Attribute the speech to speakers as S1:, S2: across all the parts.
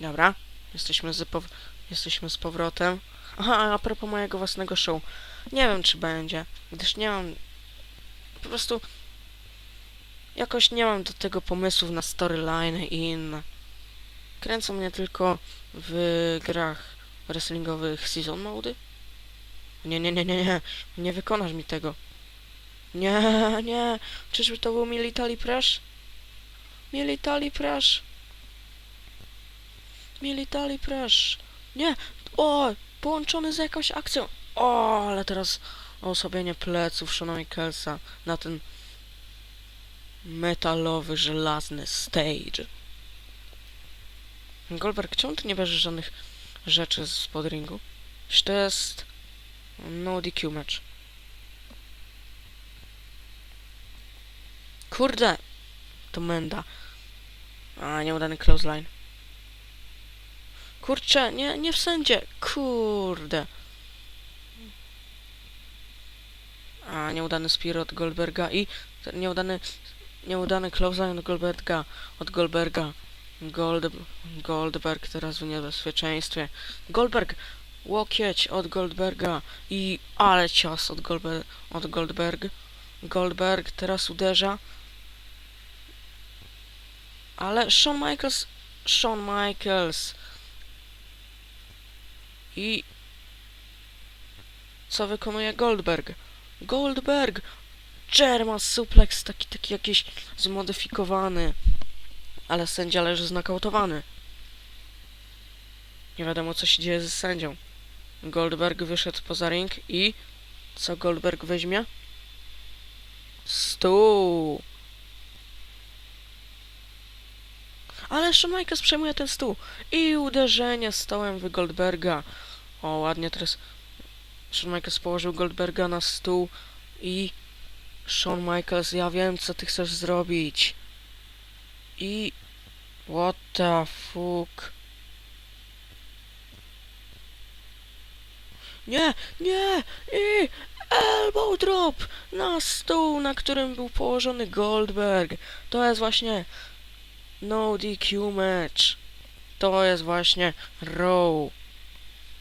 S1: Dobra, jesteśmy z, pow- jesteśmy z powrotem. Aha, a propos mojego własnego show. Nie wiem, czy będzie, gdyż nie mam... Po prostu... Jakoś nie mam do tego pomysłów na storyline i inne. Kręcą mnie tylko w grach wrestlingowych season mody. Nie, nie, nie, nie, nie. Nie wykonasz mi tego. Nie, nie. Czyżby to był Military Press? Military Military Press. Nie. O, połączony z jakąś akcją. O, ale teraz osłabienie pleców Shona Michaelsa na ten metalowy, żelazny stage. Goldberg, czemu ty nie bierzesz żadnych rzeczy z podringu? Czy to jest no DQ match? Kurde! To menda. A, nieudany clothesline. Kurczę, nie, nie w sędzie. Kurde. A, nieudany spear od Goldberga i nieudany, nieudany clothesline od Goldberga. Od Goldberga. Gold, Goldberg teraz w niebezpieczeństwie. Goldberg! Łokieć od Goldberga i ale cios od, Goldber od Goldberg. Goldberg teraz uderza. Ale Shawn Michaels... Shawn Michaels... I... Co wykonuje Goldberg? Goldberg! German suplex, taki, taki jakiś zmodyfikowany. Ale sędzia leży znakautowany. Nie wiadomo co się dzieje z sędzią. Goldberg wyszedł poza ring i... Co Goldberg weźmie? Stół! Ale Shawn Michaels przejmuje ten stół. I uderzenie stołem w Goldberga. O, ładnie teraz Shawn Michaels położył Goldberga na stół i Shawn Michaels, ja wiem co ty chcesz zrobić. I what the fuck? Nie, nie! I elbow drop na stół, na którym był położony Goldberg. To jest właśnie no DQ match. To jest właśnie Raw.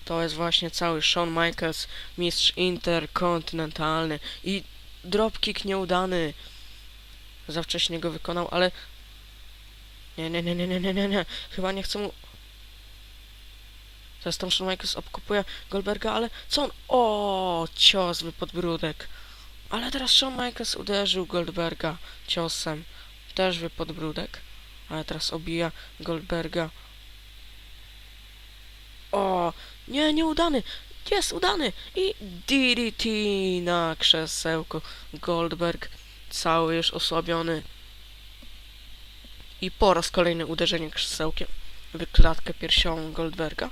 S1: To jest właśnie cały Shawn Michaels, mistrz interkontynentalny i dropkick nieudany. Za wcześnie go wykonał, ale nie, nie, nie, nie, nie, nie, nie, nie. Chyba nie chcę mu Teraz tam Shawn Michaels obkopuje Goldberga, ale co on? O, cios w podbródek. Ale teraz Shawn Michaels uderzył Goldberga ciosem. Też w podbródek. Ale teraz obija Goldberga. O, nie, nieudany. Jest udany. I DDT na krzesełko. Goldberg cały już osłabiony. I po raz kolejny uderzenie krzesełkiem w klatkę piersiową Goldberga.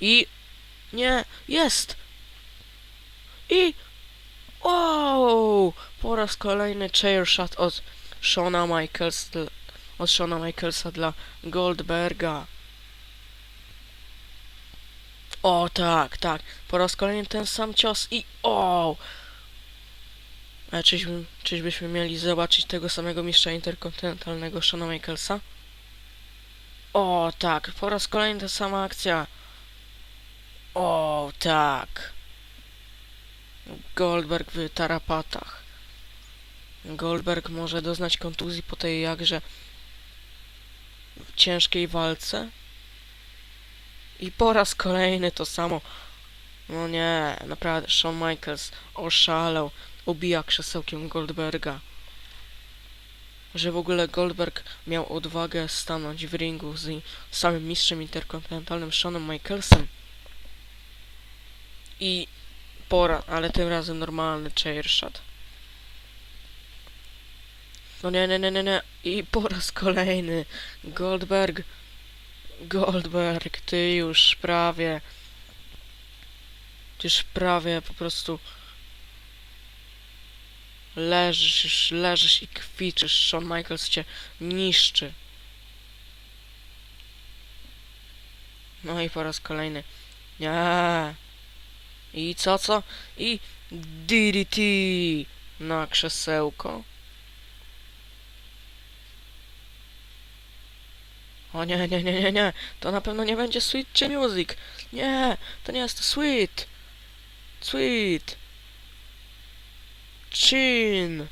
S1: I... Nie, jest! I... Wow! Po raz kolejny chair shot od Shona Michaels, od Shona Michaelsa dla Goldberga. O tak, tak. Po raz kolejny ten sam cios i o! A czyżbyśmy mieli zobaczyć tego samego mistrza interkontynentalnego Shona Michaelsa? O tak, po raz kolejny ta sama akcja. O tak. Goldberg w tarapatach. Goldberg może doznać kontuzji po tej jakże ciężkiej walce. I po raz kolejny to samo. No nie, naprawdę, Shawn Michaels oszalał, ubija krzesełkiem Goldberga. Że w ogóle Goldberg miał odwagę stanąć w ringu z samym mistrzem interkontynentalnym Shanem Michaelsem. I pora, ale tym razem normalny chair shot. No nie, nie, nie, nie, nie. I po raz kolejny Goldberg. Goldberg, ty już prawie. Ty już prawie po prostu leżysz, leżysz i kwiczysz. Shawn Michaels cię niszczy. No i po raz kolejny. Nie. I co, co? I DDT na krzesełko. O nie, nie, nie, nie, nie. To na pewno nie będzie Sweet Music. Nie, to nie jest Sweet. Sweet. Chin.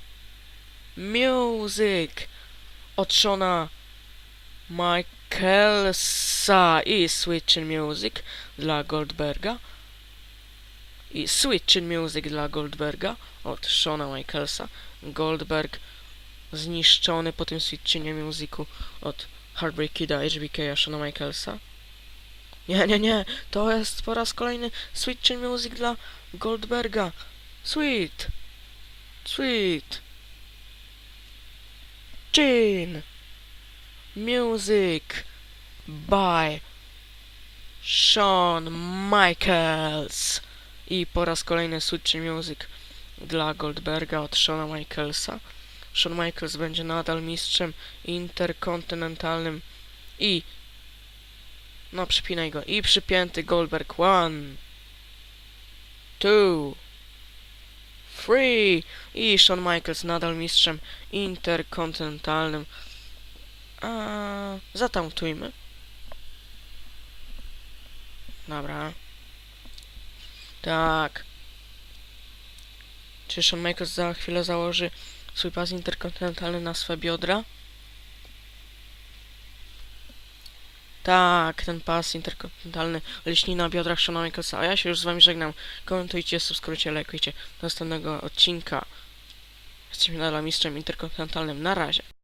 S1: Music. Od Shona Michaelsa i Sweet Chin Music dla Goldberga. I Sweet Chin Music dla Goldberga od Shona Michaelsa. Goldberg zniszczony po tym Sweet Chinie Musicu od Heartbreak Kida, HBK, Shona Michaelsa. Nie, nie, nie, to jest po raz kolejny Sweet Music dla Goldberga. Sweet. Sweet. Chin. Music by Shawn Michaels. I po raz kolejny Sweet Music dla Goldberga od Shona Michaelsa. Shawn Michaels będzie nadal mistrzem interkontynentalnym i no przypinaj go i przypięty Goldberg. One two three. I Shawn Michaels nadal mistrzem interkontynentalnym. A zatautujmy. Dobra. Tak. Czy Shawn Michaels za chwilę założy swój pas interkontynentalny na swe biodra. Tak, ten pas interkontynentalny lśni na biodrach Shona Michaelsa. A ja się już z wami żegnam. Komentujcie, subskrybujcie, lajkujcie. Do następnego odcinka. Jesteśmy nadal mistrzem interkontynentalnym. Na razie.